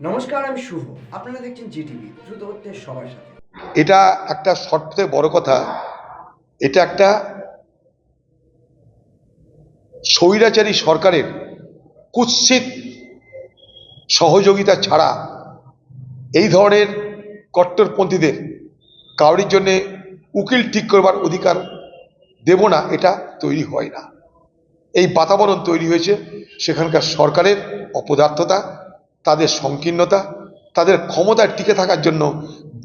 নমস্কার, আমি শুভ। আপনারা দেখছেন দ্রুত হচ্ছে সবার সাথে। এটা একটা সবথেকে বড় কথা। এটা একটা স্বৈরাচারী সরকারের কুৎসিত সহযোগিতা ছাড়া এই ধরনের কট্টরপন্থীদের কাউরির জন্যে উকিল ঠিক করবার অধিকার দেব না, এটা তৈরি হয় না। এই বাতাবরণ তৈরি হয়েছে সেখানকার সরকারের অপদার্থতা তাদের সংকীর্ণতা, তাদের ক্ষমতায় টিকে থাকার জন্য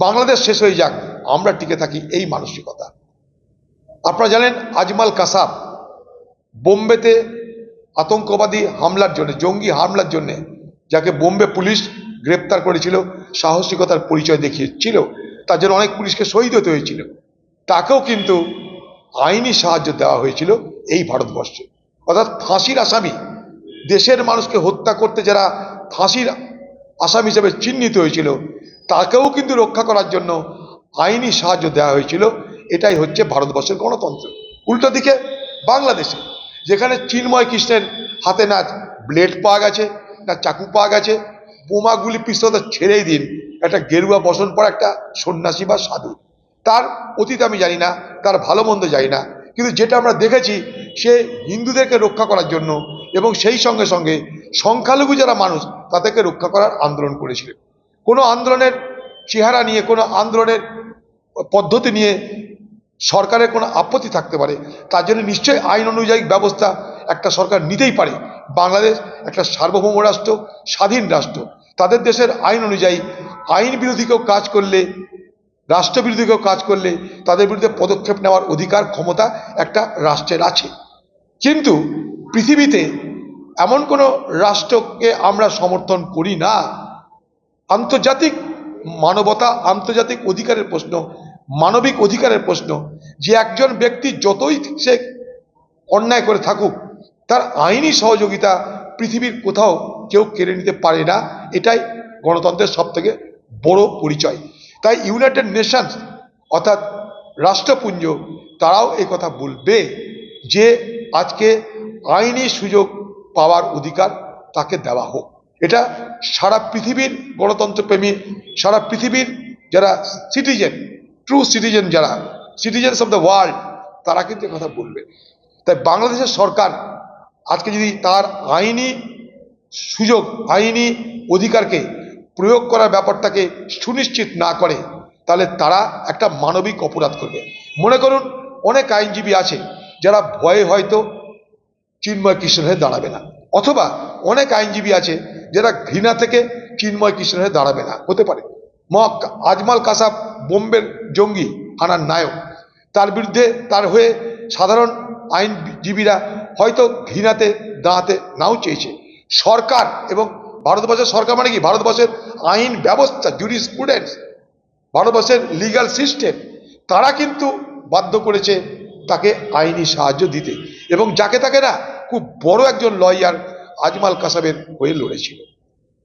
বাংলাদেশ শেষ হয়ে যাক, আমরা টিকে থাকি এই মানসিকতা। আপনারা জানেন আজমাল কাসাব বোম্বেতে আতঙ্কবাদী হামলার জন্য, জঙ্গি হামলার জন্য, যাকে বোম্বে পুলিশ গ্রেপ্তার করেছিল, সাহসিকতার পরিচয় দেখিয়েছিল, তার জন্য অনেক পুলিশকে শহীদ হতে হয়েছিল। তাকেও কিন্তু আইনি সাহায্য দেওয়া হয়েছিল এই ভারতবর্ষে। অর্থাৎ ফাঁসির আসামি, দেশের মানুষকে হত্যা করতে যারা ফাঁসির আসামি হিসেবে চিহ্নিত হয়েছিল। তাকেও কিন্তু রক্ষা করার জন্য আইনি সাহায্য দেওয়া হয়েছিল। এটাই হচ্ছে ভারতবর্ষের গণতন্ত্র। উল্টো দিকে বাংলাদেশে, যেখানে চিন্ময় কৃষ্ণের হাতে না ব্লেড পাওয়া গেছে, না চাকু পাওয়া গেছে, বোমাগুলি পিস্তল ছেড়েই দিন, একটা গেরুয়া বসন পর একটা সন্ন্যাসী বা সাধু। তার অতীত আমি জানি না, তার ভালো মন্দ জানি না, কিন্তু যেটা আমরা দেখেছি, সে হিন্দুদেরকে রক্ষা করার জন্য এবং সেই সঙ্গে সঙ্গে সংখ্যালঘু যারা মানুষ, তাদেরকে রক্ষা করার আন্দোলন করেছিলেন। কোনো আন্দোলনের চেহারা নিয়ে, কোনো আন্দোলনের পদ্ধতি নিয়ে সরকারের কোনো আপত্তি থাকতে পারে, তার জন্য নিশ্চয়ই আইন অনুযায়ী ব্যবস্থা একটা সরকার নিতেই পারে। বাংলাদেশ একটা সার্বভৌম রাষ্ট্র, স্বাধীন রাষ্ট্র। তাদের দেশের আইন অনুযায়ী আইন বিরোধী কেউ কাজ করলে রাষ্ট্রবিরোধী কেউ কাজ করলে তাদের বিরুদ্ধে পদক্ষেপ নেওয়ার অধিকার, ক্ষমতা একটা রাষ্ট্রের আছে। কিন্তু পৃথিবীতে এমন কোনো রাষ্ট্রকে আমরা সমর্থন করি না। আন্তর্জাতিক মানবতা, আন্তর্জাতিক অধিকারের প্রশ্ন, মানবিক অধিকারের প্রশ্ন। যে একজন ব্যক্তি যতই সে অন্যায় করে থাকুক, তার আইনি সহযোগিতা পৃথিবীর কোথাও কেউ কেড়ে নিতে পারে না। এটাই গণতন্ত্রের সব থেকে বড় পরিচয়। তাই ইউনাইটেড নেশনস, অর্থাৎ রাষ্ট্রপুঞ্জ, তারাও কথা বলবে যে আজকে আইনি সুযোগ পাওয়ার অধিকার তাকে দেওয়া হোক। এটা সারা পৃথিবীর গণতন্ত্রপ্রেমী, সারা পৃথিবীর যারা সিটিজেন ট্রু সিটিজেন যারা সিটিজেন্স অফ দ্য ওয়ার্ল্ড তারা কিন্তু কথা বলবে। তাই বাংলাদেশের সরকার আজকে যদি তার আইনি সুযোগ, আইনি অধিকারকে প্রয়োগ করার ব্যাপারটাকে সুনিশ্চিত না করে, তাহলে তারা একটা মানবিক অপরাধ করবে। মনে করুন, অনেক আইনজীবী আছে যারা ভয়ে হয়তো চিন্ময় কৃষ্ণ হয়ে দাঁড়াবে না। অথবা অনেক আইনজীবী আছে যারা ঘৃণা থেকে চিন্ময় কৃষ্ণ হয়ে দাঁড়াবে না। হতে পারে। মক আজমাল কাসাব বোম্বের জঙ্গি, হানার নায়ক। তার বিরুদ্ধে তার হয়ে সাধারণ আইনজীবীরা হয়তো ঘৃণাতে, দাঁড়াতে নাও চেয়েছে। সরকার এবং ভারতবর্ষের সরকার মানে কি? ভারতবর্ষের আইন ব্যবস্থা জুরিসপ্রুডেন্স ভারতবর্ষের লিগ্যাল সিস্টেম তারা কিন্তু বাধ্য করেছে তাকে আইনি সাহায্য দিতে। এবং যাকে তাকে না খুব বড় একজন লয়ার আজমাল কাসাবের হয়ে লড়েছিল।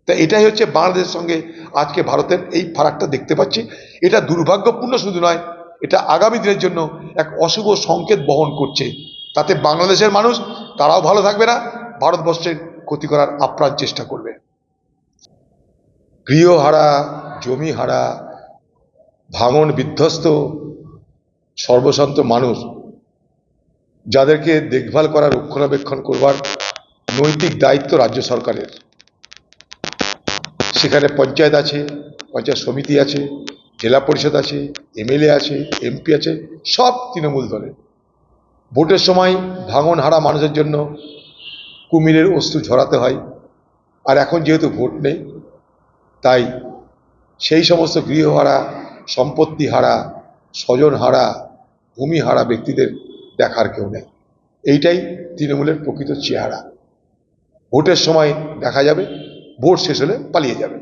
তা এটাই হচ্ছে বাংলাদেশের সঙ্গে আজকে ভারতের এই ফারাকটা দেখতে পাচ্ছি। এটা দুর্ভাগ্যপূর্ণ শুধু নয়, এটা আগামী দিনের জন্য এক অশুভ সংকেত বহন করছে। তাতে বাংলাদেশের মানুষ, তারাও ভালো থাকবে না, ভারতবর্ষের ক্ষতি করার আপ্রাণ চেষ্টা করবে। গৃহহারা জমি হারা ভাঙন বিধ্বস্ত, সর্বশান্ত মানুষ যাদেরকে দেখভাল করা রক্ষণাবেক্ষণ করবার নৈতিক দায়িত্ব রাজ্য সরকারের। সেখানে পঞ্চায়েত আছে, পঞ্চায়েত সমিতি আছে, জেলা পরিষদ আছে, এমএলএ আছে, এমপি আছে, সব তৃণমূল দলের। ভোটের সময় ভাঙন হারা মানুষের জন্য কুমিরের অস্ত্র ঝরাতে হয়, আর এখন যেহেতু ভোট নেই, তাই সেই সমস্ত গৃহহারা, সম্পত্তি হারা স্বজন হারা ভূমি হারা ব্যক্তিদের দেখার কেউ নেই। এইটাই তৃণমূলের প্রকৃত চেহারা। ভোটের সময় দেখা যাবে, ভোট শেষ হলে পালিয়ে যাবে।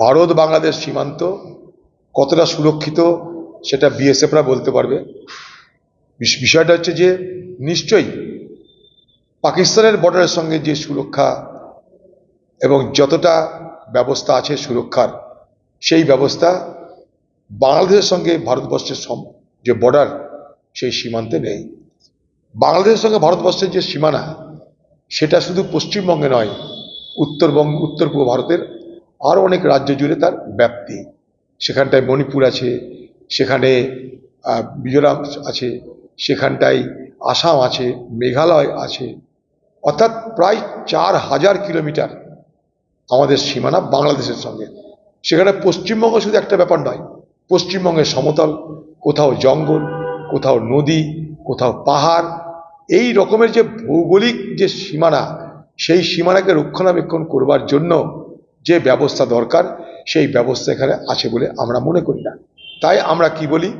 ভারত বাংলাদেশ সীমান্ত কতটা সুরক্ষিত সেটা বিএসএফরা বলতে পারবে। বিষয়টা হচ্ছে যে নিশ্চয়ই পাকিস্তানের বর্ডারের সঙ্গে যে সুরক্ষা এবং যতটা ব্যবস্থা আছে সুরক্ষার, সেই ব্যবস্থা বাংলাদেশের সঙ্গে ভারতবর্ষের যে বর্ডার সেই সীমান্তে নেই। বাংলাদেশের সঙ্গে ভারতবর্ষের যে সীমানা, সেটা শুধু পশ্চিমবঙ্গে নয়, উত্তরবঙ্গ উত্তর পূর্ব ভারতের আরও অনেক রাজ্য জুড়ে তার ব্যাপ্তি। সেখানটায় মণিপুর আছে, সেখানে মিজোরাম আছে, সেখানটায় আসাম আছে, মেঘালয় আছে। অর্থাৎ প্রায় চার হাজার কিলোমিটার আমাদের সীমানা বাংলাদেশের সঙ্গে। সেখানে পশ্চিমবঙ্গ শুধু একটা ব্যাপার নয়, পশ্চিমবঙ্গের সমতল কোথাও জঙ্গল, কোথাও নদী, কোথাও পাহাড়, এই রকমের যে ভৌগোলিক যে সীমানা, সেই সীমানাকে রক্ষণাবেক্ষণ করবার জন্য যে ব্যবস্থা দরকার, সেই ব্যবস্থা এখানে আছে বলে আমরা মনে করি না। তাই আমরা কি বলি?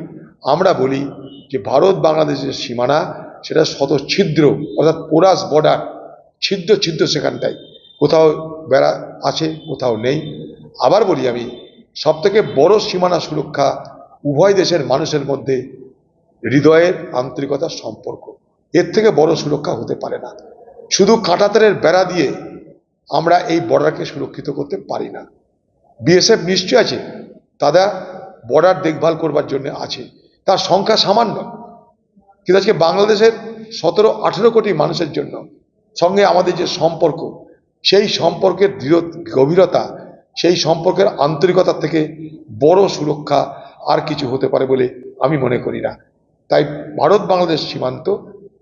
আমরা বলি যে ভারত বাংলাদেশের সীমানা, সেটা শত ছিদ্র অর্থাৎ পোরাস বর্ডার, ছিদ্র ছিদ্র সেখানটায় কোথাও বেড়া আছে, কোথাও নেই। আবার বলি আমি, সবথেকে বড় সীমানা সুরক্ষা উভয় দেশের মানুষের মধ্যে হৃদয়ের আন্তরিকতার সম্পর্ক। এর থেকে বড় সুরক্ষা হতে পারে না। শুধু কাঁটাতারের বেড়া দিয়ে আমরা এই বর্ডারকে সুরক্ষিত করতে পারি না। বিএসএফ নিশ্চয় আছে। তারা বর্ডার দেখভাল করবার জন্য আছে। তার সংখ্যা সামান্য। কিন্তু আজকে বাংলাদেশের সতেরো, আঠেরো কোটি মানুষের জন্য সঙ্গে আমাদের যে সম্পর্ক, সেই সম্পর্কের দৃঢ় গভীরতা, সেই সম্পর্কের আন্তরিকতার থেকে বড় সুরক্ষা কিছু হতে পারে বলে আমি মনে করি না। তাই ভারত বাংলাদেশ সীমান্ত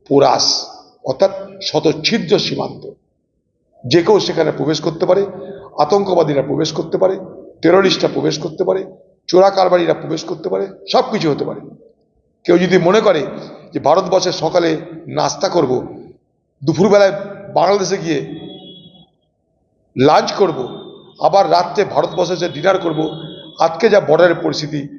পোরাস, অর্থাৎ শতচ্ছিদ্র সীমান্ত। যে কেউ সেখানে প্রবেশ করতে পারে, আতঙ্কবাদীরা প্রবেশ করতে পারে টেররিস্টরা প্রবেশ করতে পারে, চোরা কারবারিরা প্রবেশ করতে পারে সব কিছু হতে পারে। কেউ যদি মনে করে যে ভারতবর্ষের সকালে নাস্তা করব, দুপুরবেলায় বাংলাদেশে গিয়ে লাঞ্চ করব, আবার রাত্রে ভারতবর্ষে এসে ডিনার করব, আজকে যা বর্ডারের পরিস্থিতি